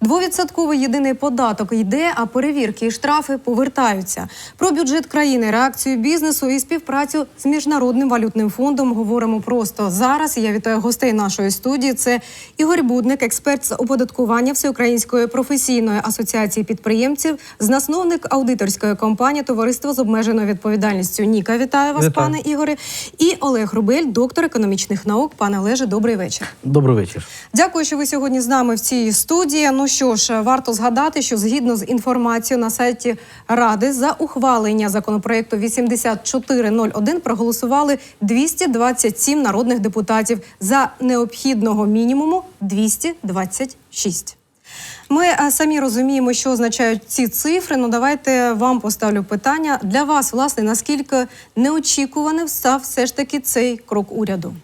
Двовідсотковий єдиний податок йде, а перевірки і штрафи повертаються. Про бюджет країни, реакцію бізнесу і співпрацю з міжнародним валютним фондом говоримо просто зараз. Я вітаю гостей нашої студії. Це Ігор Будник, експерт з оподаткування Всеукраїнської професійної асоціації підприємців, засновник аудиторської компанії Товариство з обмеженою відповідальністю. Ніка, вітаю вас, Вітаю. пане Ігоре. І Олег Рубель, доктор економічних наук. Пане Олеже, добрий вечір. Добрий вечір. Дякую, що ви сьогодні з нами в цій студії. Ну що ж, варто згадати, що згідно з інформацією на сайті Ради за ухвалення законопроекту 8401 проголосували 227 народних депутатів за необхідного мінімуму 226. Ми е, самі розуміємо, що означають ці цифри. Ну давайте вам поставлю питання для вас, власне, наскільки неочікуваним став все ж таки цей крок уряду.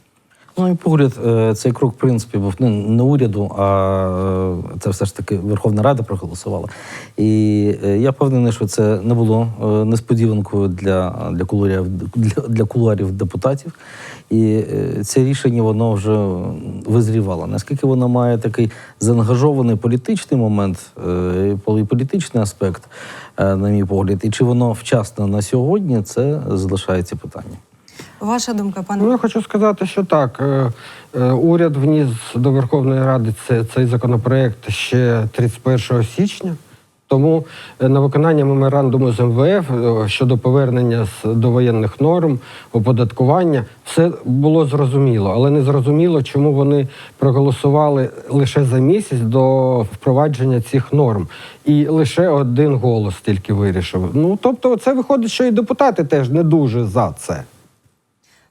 Ну і погляд, е, цей крок, в принципі, був не, не уряду, а е, це все ж таки Верховна Рада проголосувала. І е, я впевнений, що це не було несподіванкою для, для, кулуарів, для, для кулуарів депутатів. І це рішення воно вже визрівало. Наскільки воно має такий заангажований політичний момент, політичний аспект, на мій погляд, і чи воно вчасно на сьогодні, це залишається питання. Ваша думка, пане Ну, я хочу сказати, що так. е, е, Уряд вніс до Верховної Ради це, цей законопроект ще 31 січня. Тому е, на виконання меморандуму з МВФ щодо повернення з довоєнних норм, оподаткування, все було зрозуміло, але не зрозуміло, чому вони проголосували лише за місяць до впровадження цих норм. І лише один голос тільки вирішив. Ну тобто, це виходить, що і депутати теж не дуже за це.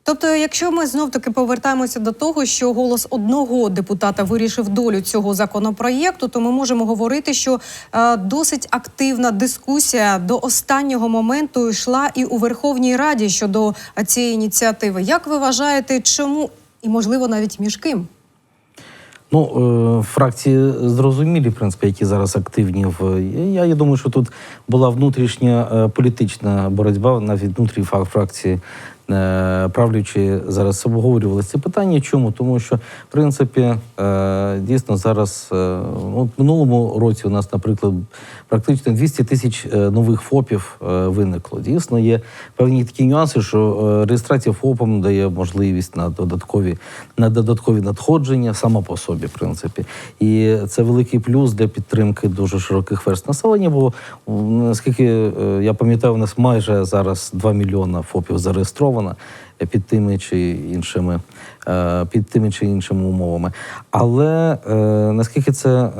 Тобто, якщо ми знов таки повертаємося до того, що голос одного депутата вирішив долю цього законопроєкту, то ми можемо говорити, що е, досить активна дискусія до останнього моменту йшла і у Верховній Раді щодо е, цієї ініціативи. Як ви вважаєте, чому і можливо навіть між ким? Ну, е, фракції зрозумілі, в принципі, які зараз активні в я, я думаю, що тут була внутрішня е, політична боротьба навіть внутрі фракції. Е, Правлячі зараз обговорювали ці питання. Чому? Тому що, в принципі, е, дійсно зараз, е, в минулому році у нас, наприклад, практично 200 тисяч нових ФОПів виникло. Дійсно, є певні такі нюанси, що реєстрація ФОПом дає можливість на додаткові на додаткові надходження само по собі, в принципі. І це великий плюс для підтримки дуже широких верст населення. Бо наскільки я пам'ятаю, у нас майже зараз 2 мільйона ФОПів зареєстровано е, під тими чи іншими е, під тими чи іншими умовами. Але е, наскільки це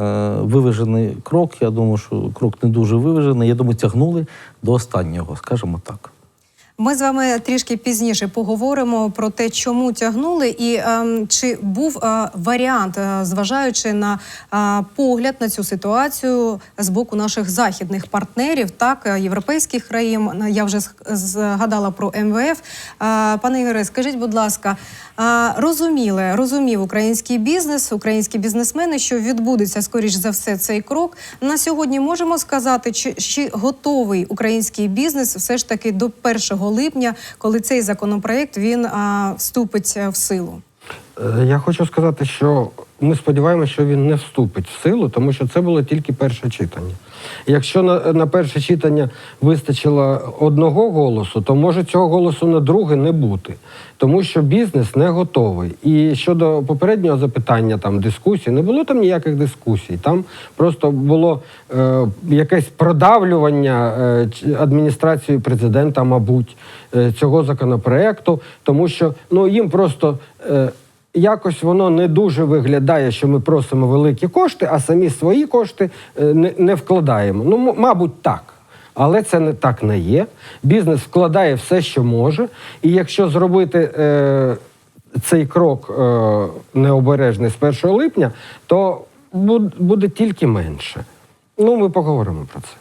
виважений крок, я думаю, що крок не дуже виважений. Я думаю, тягнули до останнього, скажімо так. Ми з вами трішки пізніше поговоримо про те, чому тягнули, і ем, чи був е, варіант, е, зважаючи на е, погляд на цю ситуацію з боку наших західних партнерів, так е, європейських країн. Я вже згадала про МВФ. Е, пане Ігоре, скажіть, будь ласка, е, розуміли, розумів український бізнес, українські бізнесмени, що відбудеться скоріш за все цей крок. На сьогодні можемо сказати, чи, чи готовий український бізнес все ж таки до 1 липня, коли цей законопроект він а, вступить е, в силу. Е, Я хочу сказати, що ми сподіваємося, що він не вступить в силу, тому що це було тільки перше читання. Якщо на, на перше читання вистачило одного голосу, то може цього голосу на друге не бути, тому що бізнес не готовий. І щодо попереднього запитання, там дискусії, не було там ніяких дискусій. Там просто було е, якесь продавлювання е, адміністрацією президента, мабуть, е, цього законопроекту, тому що ну їм просто. Е, Якось воно не дуже виглядає, що ми просимо великі кошти, а самі свої кошти е, не, не вкладаємо. Ну, мабуть, так. Але це не так не є. Бізнес вкладає все, що може. І якщо зробити е, цей крок е, необережний з 1 липня, то буде тільки менше. Ну, ми поговоримо про це.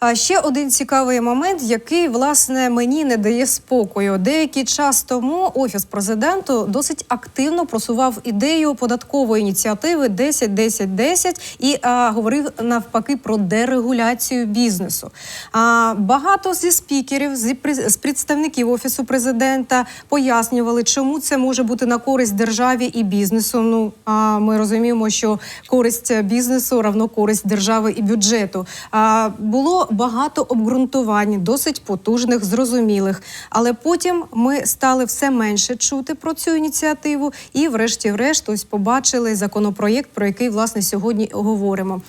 А ще один цікавий момент, який власне мені не дає спокою. Деякий час тому офіс президенту досить активно просував ідею податкової ініціативи 10-10-10 і а, говорив навпаки про дерегуляцію бізнесу. А, багато зі спікерів, зі з представників офісу президента пояснювали, чому це може бути на користь державі і бізнесу. Ну а ми розуміємо, що користь бізнесу равно користь держави і бюджету. А було багато обґрунтувань, досить потужних, зрозумілих. Але потім ми стали все менше чути про цю ініціативу, і, врешті-решт, ось побачили законопроєкт, про який власне сьогодні говоримо.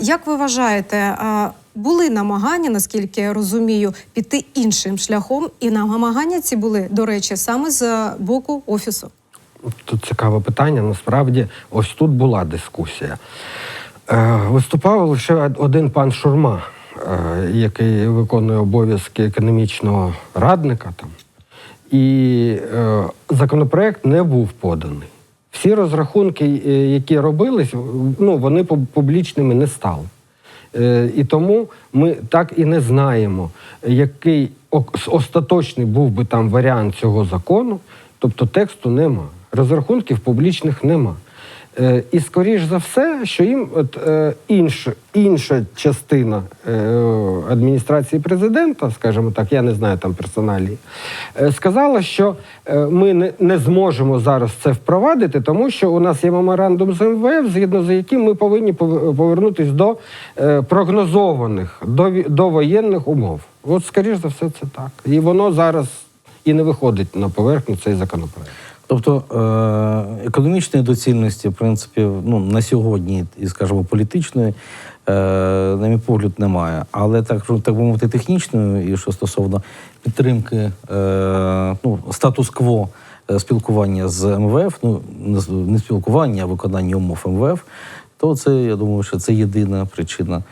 Як ви вважаєте? були намагання, наскільки я розумію, піти іншим шляхом, і намагання ці були, до речі, саме з боку офісу. Тут цікаве питання. Насправді, ось тут була дискусія. Е, виступав лише один пан Шурма, який виконує обов'язки економічного радника там. І е, законопроект не був поданий. Всі розрахунки, е, які робились, ну, вони публічними не стали. Е, І тому ми так і не знаємо, який остаточний був би там варіант цього закону, тобто тексту нема, розрахунків публічних нема. Е, І скоріш за все, що їм от, е, інша, інша частина е, адміністрації президента, скажімо так, я не знаю там персоналії, е, сказала, що ми не, не зможемо зараз це впровадити, тому що у нас є меморандум з МВФ, згідно з яким ми повинні пов- повернутись до прогнозованих до, довоєнних умов. От, скоріш за все, це так. І воно зараз і не виходить на поверхню цей законопроект. Тобто е- економічної доцільності, в принципі, ну, на сьогодні, і, скажімо, політичної, е- на мій погляд, немає. Але так, що, так би мовити, технічної, і що стосовно підтримки е- ну, статус-кво спілкування з МВФ, ну не спілкування, а виконання умов МВФ, то це, я думаю, що це єдина причина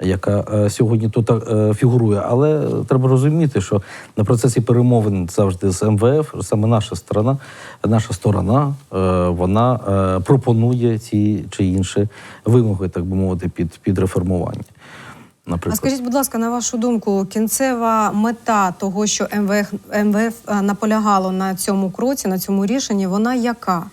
яка е, сьогодні тут е, фігурує. Але треба розуміти, що на процесі перемовин завжди з МВФ саме наша сторона, наша сторона, е, вона пропонує ті чи інші вимоги, так би мовити, під, під реформування. А Наприклад. скажіть, будь ласка, на вашу думку, кінцева мета того, що МВФ, МВФ наполягало на цьому кроці, на цьому рішенні, вона яка?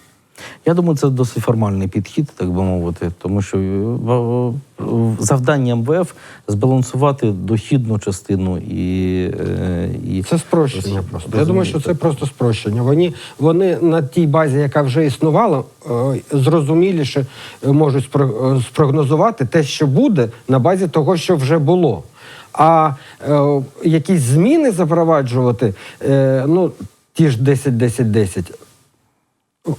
Я думаю, це досить формальний підхід, так би мовити, тому що е, завдання МВФ збалансувати дохідну частину і, е, і Це спрощення Роз- просто. Я думаю, що це просто спрощення. Вони, вони на тій базі, яка вже існувала, е, зрозуміліше можуть спро- спрогнозувати те, що буде, на базі того, що вже було. А е, якісь зміни запроваджувати, е, ну, ті ж 10-10-10,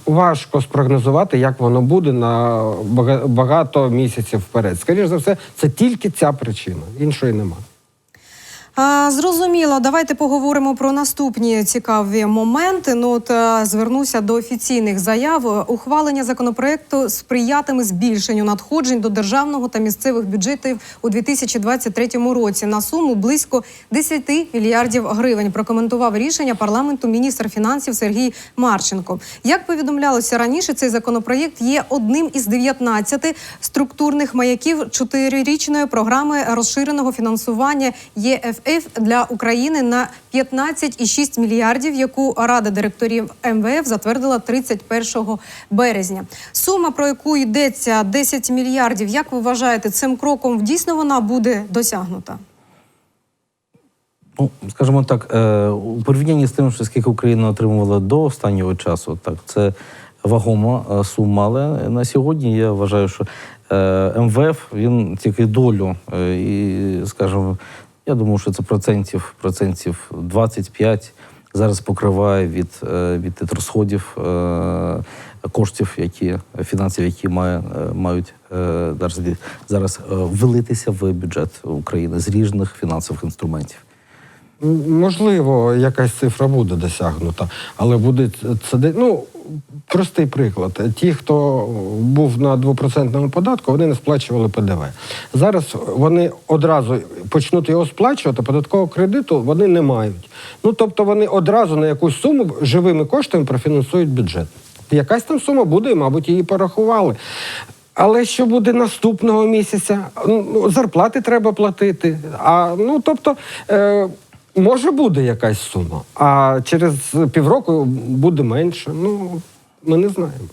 важко спрогнозувати, як воно буде на бага- багато місяців вперед. Скоріше за все, це тільки ця причина, іншої немає. Зрозуміло, давайте поговоримо про наступні цікаві моменти. Ну, от, е, звернуся до офіційних заяв. Ухвалення законопроекту сприятиме збільшенню надходжень до державного та місцевих бюджетів у 2023 році на суму близько 10 мільярдів гривень. Прокоментував рішення парламенту міністр фінансів Сергій Марченко. Як повідомлялося раніше, цей законопроєкт є одним із 19 структурних маяків чотирирічної програми розширеного фінансування ЄФФ для України на 15,6 мільярдів, яку Рада директорів МВФ затвердила 31 березня. Сума, про яку йдеться 10 мільярдів, як ви вважаєте, цим кроком дійсно вона буде досягнута? Ну, скажімо так, е, у порівнянні з тим, що скільки Україна отримувала до останнього часу, так це вагома е, сума. Але на сьогодні я вважаю, що е, МВФ він тільки долю і, скажімо, я думаю, що це процентів, процентів 25 зараз покриває від, е, від розходів е, коштів, які фінансів, які має, е, мають зараз, е, в бюджет України з різних фінансових інструментів. Можливо, якась цифра буде досягнута, але буде це ну, простий приклад. Ті, хто був на 2% податку, вони не сплачували ПДВ. Зараз вони одразу почнуть його сплачувати, податкового кредиту вони не мають. Ну тобто вони одразу на якусь суму живими коштами профінансують бюджет. Якась там сума буде, мабуть, її порахували. Але що буде наступного місяця? Ну, зарплати треба платити. А ну тобто. Е, Може буде якась сума, а через півроку буде менше. Ну ми не знаємо.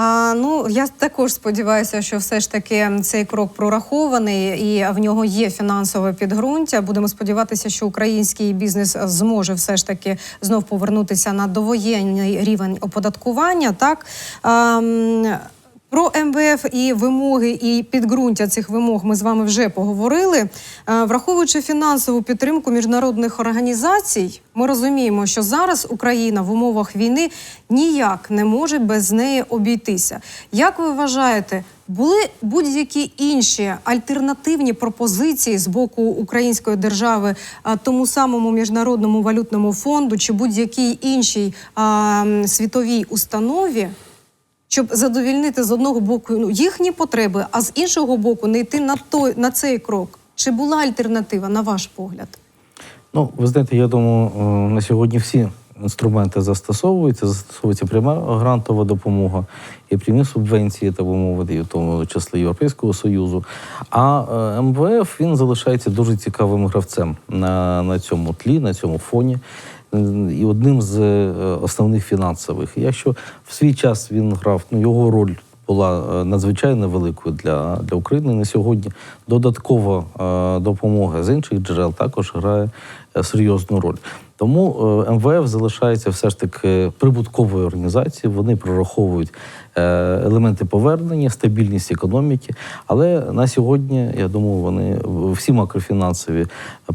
А, ну я також сподіваюся, що все ж таки цей крок прорахований і в нього є фінансове підґрунтя. Будемо сподіватися, що український бізнес зможе все ж таки знов повернутися на довоєнний рівень оподаткування. Так а, м, про МВФ і вимоги і підґрунтя цих вимог ми з вами вже поговорили. Е, Враховуючи фінансову підтримку міжнародних організацій, ми розуміємо, що зараз Україна в умовах війни ніяк не може без неї обійтися. Як ви вважаєте, були будь-які інші альтернативні пропозиції з боку української держави а, тому самому міжнародному валютному фонду чи будь-якій іншій а, світовій установі? Щоб задовільнити з одного боку ну, їхні потреби, а з іншого боку не йти на той на цей крок. Чи була альтернатива, на ваш погляд? Ну, ви знаєте, я думаю, е, на сьогодні всі інструменти застосовуються. Застосовується пряма грантова допомога і прямі субвенції, так би мовити, в тому числі Європейського Союзу. А е, МВФ він залишається дуже цікавим гравцем на, на цьому тлі, на цьому фоні. І одним з е, основних фінансових. Якщо в свій час він грав, ну його роль була е, надзвичайно великою для, для України на сьогодні. Додаткова е, допомога з інших джерел також грає серйозну роль. Тому е, МВФ залишається все ж таки прибутковою організацією. Вони прораховують е, елементи повернення, стабільність економіки. Але на сьогодні, я думаю, вони всі макрофінансові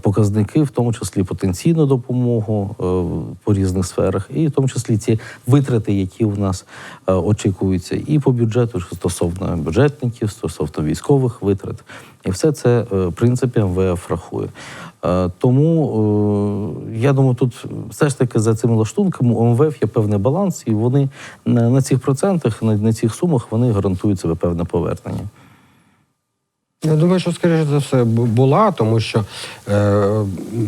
показники, в тому числі потенційну допомогу е, по різних сферах, і в тому числі ці витрати, які в нас очікуються, і по бюджету що стосовно бюджетників, стосовно військових витрат, і все це в принципі МВФ рахує. Е, Тому е, я думаю, тут все ж таки за цими лаштунками у МВФ є певний баланс, і вони на, цих процентах, на цих сумах вони гарантують себе певне повернення. Я думаю, що скоріше за все була, тому що е,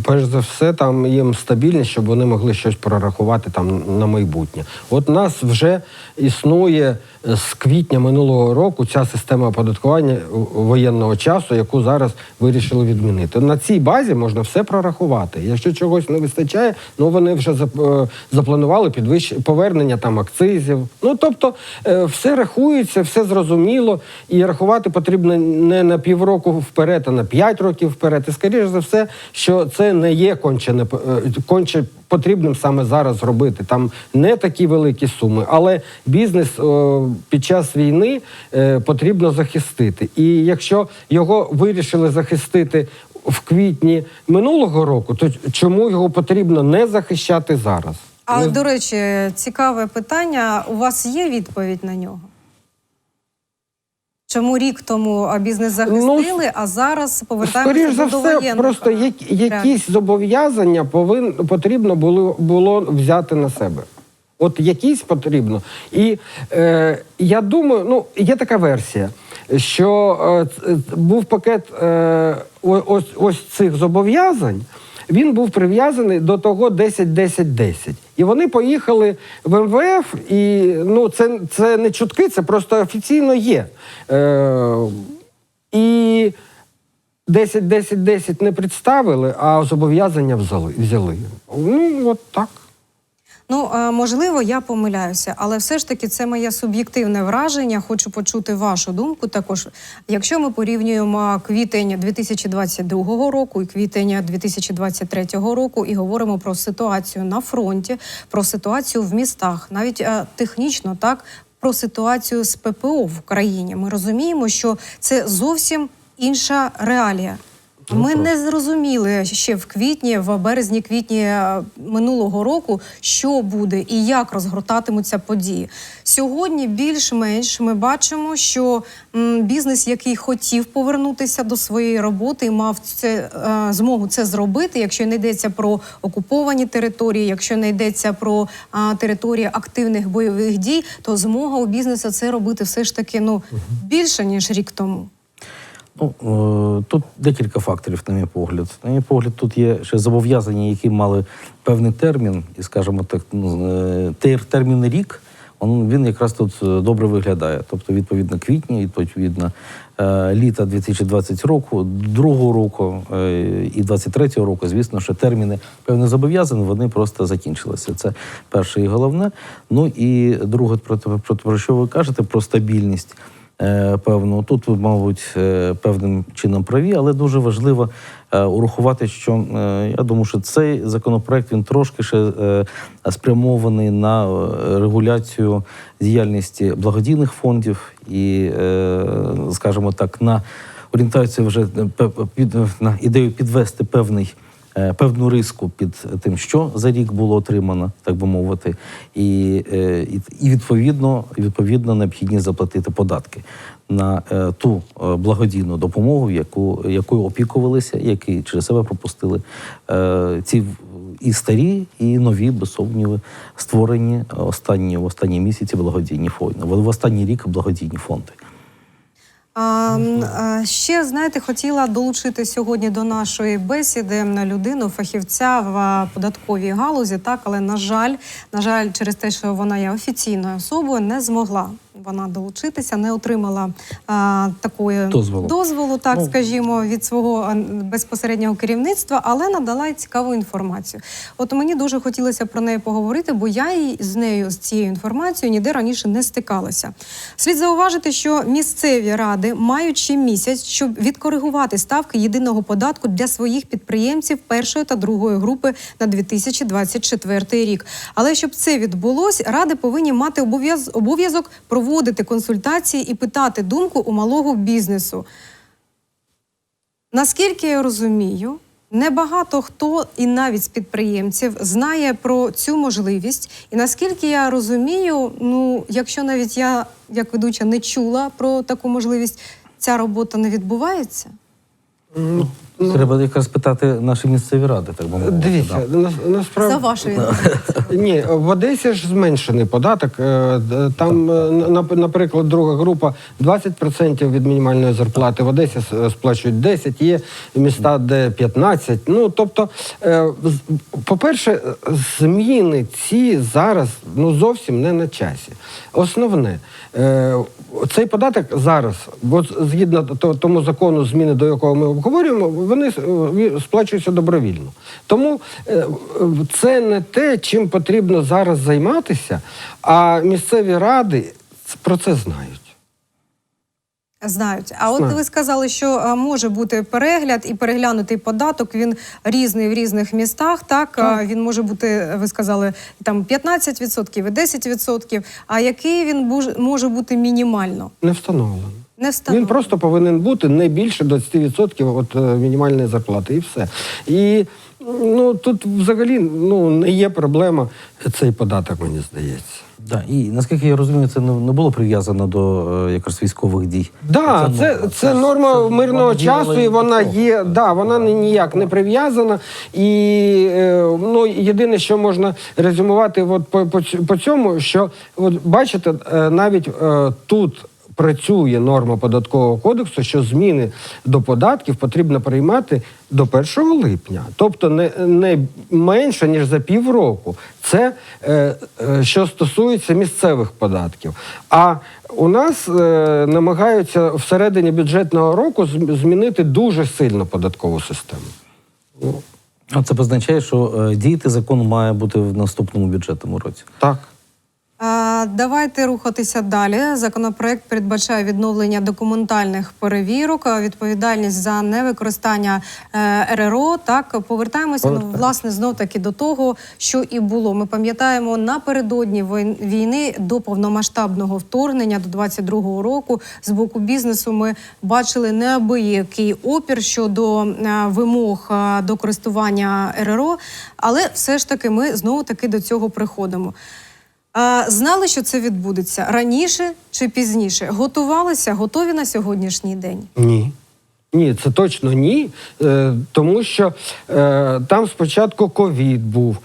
перш за все там їм стабільність, щоб вони могли щось прорахувати там на майбутнє. От нас вже існує е, з квітня минулого року ця система оподаткування воєнного часу, яку зараз вирішили відмінити. На цій базі можна все прорахувати. Якщо чогось не вистачає, ну вони вже е, запланували підвищ... повернення там акцизів. Ну тобто е, все рахується, все зрозуміло, і рахувати потрібно не на півроку вперед, а на п'ять років вперед. І скоріш за все, що це не є конче, е, конче потрібним саме зараз зробити. Там не такі великі суми, але бізнес під час війни е, потрібно захистити. І якщо його вирішили захистити. В квітні минулого року, то чому його потрібно не захищати зараз? А Не до речі, цікаве питання. У вас є відповідь на нього? Чому рік тому бізнес захистили, а зараз повертаємося Ну, Скоріш за все, просто як, якісь зобов'язання повин, потрібно було, було взяти на себе. От якісь потрібно. І е, я думаю, ну є така версія, що е, був пакет е, ось, ось цих зобов'язань. Він був прив'язаний до того 10-10-10. І вони поїхали в МВФ, і ну, це, це не чутки, це просто офіційно є. Е, і 10-10-10 не представили, а зобов'язання взяли. Ну, от так. Ну е, можливо, я помиляюся, але все ж таки це моє суб'єктивне враження. Хочу почути вашу думку. Також, якщо ми порівнюємо квітень 2022 року і квітень 2023 року, і говоримо про ситуацію на фронті, про ситуацію в містах, навіть е, технічно так. Про ситуацію з ППО в країні ми розуміємо, що це зовсім інша реалія. Ми не зрозуміли ще в квітні, в березні-квітні е, минулого року, що буде і як розгортатимуться події. Сьогодні більш-менш ми бачимо, що бізнес, який хотів повернутися до своєї роботи, і мав це е, змогу це зробити, якщо не йдеться про окуповані території, якщо не йдеться про території активних бойових дій, то змога у бізнесу це робити все ж таки ну більше ніж рік тому. Ну, е, тут декілька факторів, на мій погляд. На мій погляд, тут є ще зобов'язання, які мали певний термін, і, скажімо так, ну, е, термін рік, он- він якраз тут е, добре виглядає. Тобто, відповідно, квітня, відповідно, літа 2020 року, другого року і 23-го року, звісно, що терміни певно зобов'язані, вони просто закінчилися. Це перше і головне. Ну і друге, про, про, про що ви кажете, про стабільність. Е, Певно, тут ви, мабуть, е, певним чином праві, але дуже важливо е, урахувати, що я думаю, що цей законопроект він трошки ще спрямований на регуляцію діяльності благодійних фондів і, скажімо так, на орієнтацію вже на ідею підвести певний. Е, Певну риску під тим, що за рік було отримано, так би мовити, і, е, і, відповідно, відповідно необхідність заплатити податки на е, ту благодійну допомогу, яку якою опікувалися, які через себе пропустили ці і старі, і нові, без сумніву, створені останні в останні місяці благодійні фонди. В останній рік благодійні фонди. А, а, ще знаєте, хотіла долучити сьогодні до нашої бесіди на людину, фахівця в податковій галузі. Так, але на жаль, на жаль, через те, що вона є офіційною особою, не змогла вона долучитися, не отримала а, такої Дозволу. дозволу, так Ну. скажімо, від свого а, безпосереднього керівництва, але надала цікаву інформацію. От мені дуже хотілося про неї поговорити, бо я їй з нею з цією інформацією ніде раніше не стикалася. Слід зауважити, що місцеві ради мають ще місяць, щоб відкоригувати ставки єдиного податку для своїх підприємців першої та другої групи на 2024 рік. Але щоб це відбулось, ради повинні мати обов'яз- обов'язок проводити консультації і питати думку у малого бізнесу. Наскільки я розумію, небагато хто і навіть з підприємців знає про цю можливість. І наскільки я розумію, ну якщо навіть я, як ведуча, не чула про таку можливість, ця робота не відбувається. Треба якраз питати наші місцеві ради, так би мовити. Дивіться, да. на, насправді За інформацією. Ні, в Одесі ж зменшений податок. Е, Там, е, наприклад, друга група 20% від мінімальної зарплати. В Одесі сплачують 10, є міста, де 15. Ну тобто, е, з- по-перше, зміни ці зараз ну зовсім не на часі. Основне, цей податок зараз, от згідно то- тому закону, зміни до якого ми обговорюємо, вони е, сплачуються добровільно. Тому е, е, це не те, чим потрібно зараз займатися, а місцеві ради про це знають. Знають. А от ви сказали, що може бути перегляд і переглянутий податок. Він різний в різних містах. Так, А, він може бути, ви сказали, там 15% і 10%. А який він може бути мінімально? Не встановлено. Не. Він просто повинен бути не більше 20% від е, мінімальної зарплати, і все. І ну тут взагалі ну не є проблема цей податок, мені здається. Да, і наскільки я розумію, це не було прив'язано до е, якраз військових дій. Да, це, це, норма. норма це мирного часу, і вона є. Да, вона ні- ніяк не прив'язана. І е, ну, єдине, що можна резюмувати от по, по, по цьому, що от бачите, е, навіть е, тут. Працює норма податкового кодексу, що зміни до податків потрібно приймати до 1 липня, тобто не, не менше ніж за півроку. Це е, е, що стосується місцевих податків. А у нас е, намагаються всередині бюджетного року змінити дуже сильно податкову систему. А це позначає, що е, діяти закон має бути в наступному бюджетному році. Так. Давайте рухатися далі. Законопроект передбачає відновлення документальних перевірок, відповідальність за невикористання е, РРО. Так повертаємося ну, власне знов таки до того, що і було. Ми пам'ятаємо напередодні війни до повномасштабного вторгнення до 22-го року. З боку бізнесу ми бачили неабиякий опір щодо е, вимог е, до користування РРО, але все ж таки ми знову таки до цього приходимо. Знали, що це відбудеться раніше чи пізніше? Готувалися, готові на сьогоднішній день. Ні. Ні, це точно ні. Е, тому що е, там спочатку ковід був,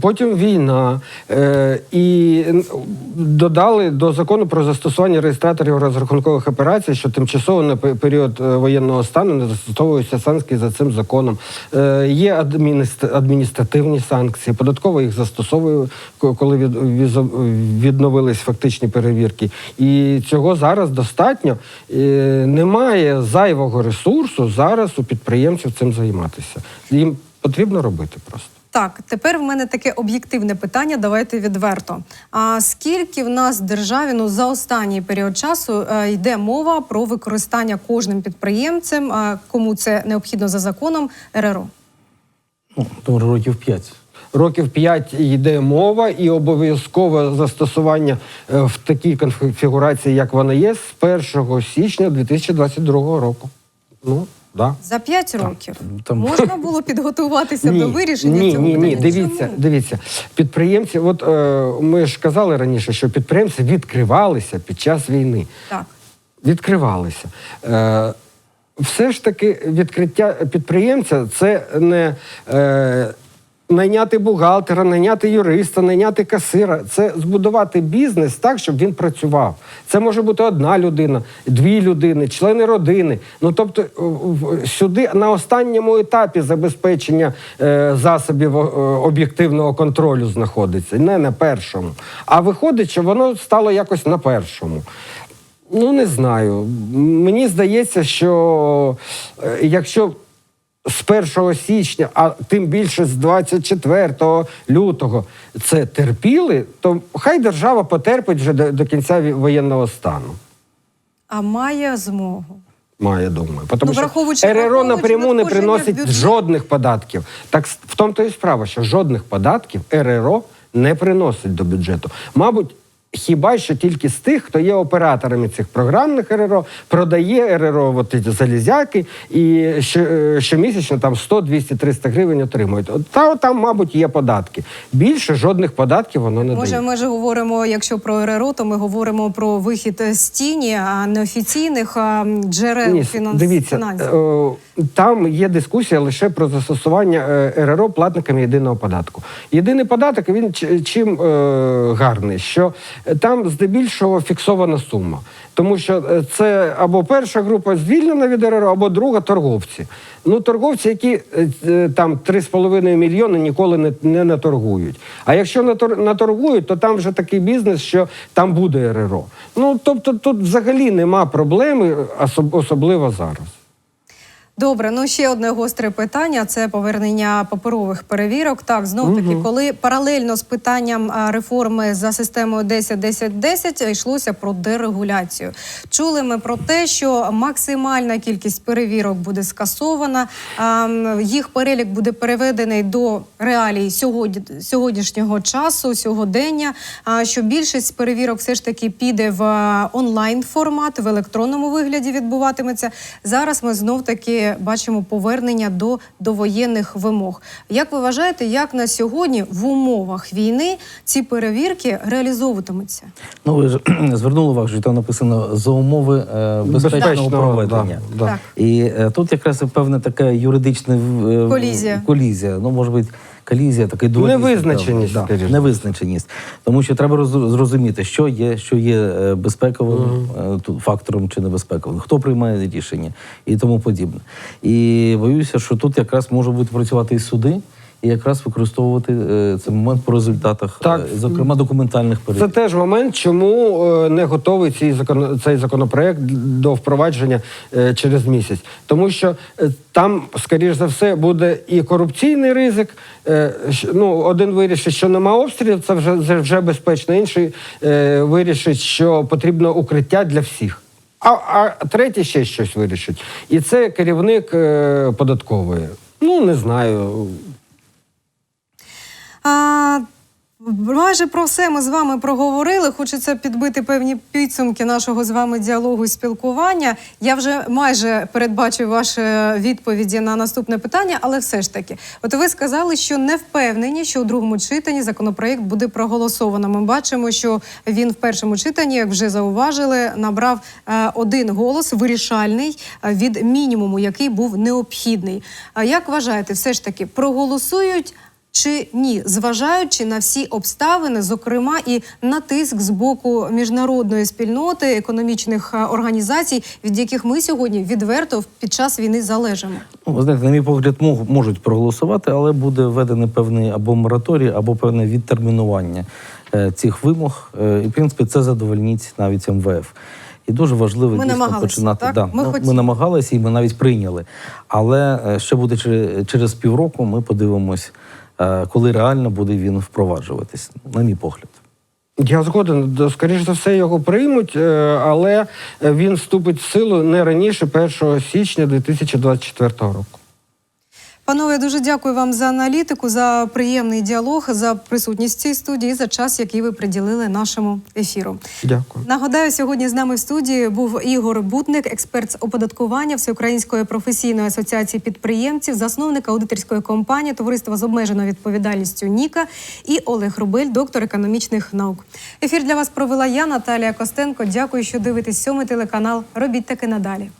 Потім війна е, і додали до закону про застосування реєстраторів розрахункових операцій, що тимчасово на період е, воєнного стану не застосовуються санкції за цим законом. Е, є адміністр- адміністративні санкції, податково їх застосовує, коли відновились фактичні перевірки. І цього зараз достатньо. Е, немає зайвого ресурсу зараз у підприємців цим займатися. Їм потрібно робити просто. Так, тепер в мене таке об'єктивне питання. Давайте відверто. А скільки в нас в державі ну за останній період часу е, йде мова про використання кожним підприємцем, е, кому це необхідно за законом РРО? Ну, років 5. Років 5 йде мова, і обов'язкове застосування е, в такій конфігурації, як вона є, з 1 січня 2022 року. Ну, да. За 5 років там- можна було підготуватися до вирішення ні, цього ні, ні. Дивіться, Чому? дивіться. Підприємці, от е, ми ж казали раніше, що підприємці відкривалися під час війни. Так. відкривалися. Е, все ж таки, відкриття підприємця це не е, найняти бухгалтера, найняти юриста, найняти касира. Це збудувати бізнес так, щоб він працював. Це може бути одна людина, дві людини, члени родини. Ну тобто, сюди на останньому етапі забезпечення е, засобів е, об'єктивного контролю знаходиться, не на першому. А виходить, що воно стало якось на першому. Ну, не знаю. Мені здається, що е, якщо з 1 січня, а тим більше з 24 лютого це терпіли, то хай держава потерпить вже до, до кінця воєнного стану. А має змогу. Має, думаю. Тому Ну, що РРО напряму не приносить жодних податків. Так в тому то і справа, що жодних податків РРО не приносить до бюджету. Мабуть, хіба що тільки з тих, хто є операторами цих програмних РРО, продає РРО от ці залізяки і е, щомісячно там 100, 200, 300 гривень отримують. Та там, мабуть, є податки. Більше жодних податків воно не Може, дає. ми ж говоримо, якщо про РРО, то ми говоримо про вихід з тіні, а неофіційних а, джерел Ні, фінанс... дивіться, фінансів. е, там є дискусія лише про застосування е, РРО платниками єдиного податку. Єдиний податок він чим е, гарний, що там здебільшого фіксована сума. Тому що е, це або перша група звільнена від РРО, або друга торговці. Ну, торговці, які е, е, там 3,5 мільйони ніколи не, не наторгують. А якщо натор- наторгують, то там вже такий бізнес, що там буде РРО. Ну тобто тут взагалі нема проблеми, особливо зараз. Добре, ну ще одне гостре питання це повернення паперових перевірок. Так, знов таки, коли паралельно з питанням реформи за системою 10-10-10 йшлося про дерегуляцію. Чули ми про те, що максимальна кількість перевірок буде скасована, їх перелік буде переведений до реалій сьогодні, сьогоднішнього часу, сьогодення. А що більшість перевірок все ж таки піде в онлайн формат, в електронному вигляді відбуватиметься. Зараз ми знов таки бачимо повернення до довоєнних вимог. Як ви вважаєте, як на сьогодні в умовах війни ці перевірки реалізовуватимуться? Ну, ви ж звернули увагу, що там написано за умови е, безпечного Безпечного, проведення. да, да. Так. І е, тут якраз певна така юридична е, Колізія. колізія. Ну, може бути, колізія, такий дуалізм, Невизначеність, Да. Да, невизначеність. Тому що треба роз- зрозуміти, що є, що є е, безпековим тут фактором чи небезпековим, хто приймає рішення і тому подібне. І боюся, що тут якраз можуть бути працювати і суди. І якраз використовувати е, цей момент по результатах, Так. е, зокрема документальних Це теж момент, чому е, не готовий цей закон, цей законопроект до впровадження через місяць. Тому що там, скоріш за все, буде і корупційний ризик. Ну, один вирішить, що нема обстрілів, це вже, це вже безпечно. Інший вирішить, що потрібно укриття для всіх. А, а третій ще щось вирішить. І це керівник е, податкової. Ну, не знаю. А, майже про все ми з вами проговорили. Хочеться підбити певні підсумки нашого з вами діалогу і спілкування. Я вже майже передбачив ваші відповіді на наступне питання, але все ж таки, от ви сказали, що не впевнені, що у другому читанні законопроект буде проголосовано. Ми бачимо, що він в першому читанні, як вже зауважили, набрав е, один голос вирішальний е, від мінімуму, який був необхідний. А як вважаєте, все ж таки проголосують? Чи ні, зважаючи на всі обставини, зокрема і на тиск з боку міжнародної спільноти економічних е, організацій, від яких ми сьогодні відверто під час війни залежимо. Ну, ви знаєте, на мій погляд, можуть проголосувати, але буде введений певний або мораторій, або певне відтермінування е, цих вимог. Е, І, в принципі, це задовольнить навіть МВФ. І дуже важливо Ми дійсно починати. так? Да, Ми ну, ми намагалися і ми навіть прийняли. Але ще буде через, півроку. Ми подивимось, коли реально буде він впроваджуватись, на мій погляд. Я згоден, скоріш за все, його приймуть, е, але він вступить в силу не раніше 1 січня 2024 року. Панове, дуже дякую вам за аналітику, за приємний діалог, за присутність в цій студії, за час, який ви приділили нашому ефіру. Дякую. Нагадаю, сьогодні з нами в студії був Ігор Бутник, експерт з оподаткування Всеукраїнської професійної асоціації підприємців, засновник аудиторської компанії Товариства з обмеженою відповідальністю Ніка і Олег Рубель, доктор економічних наук. Ефір для вас провела я, Наталія Костенко. Дякую, що дивитесь сьомий телеканал. Робіть таки надалі.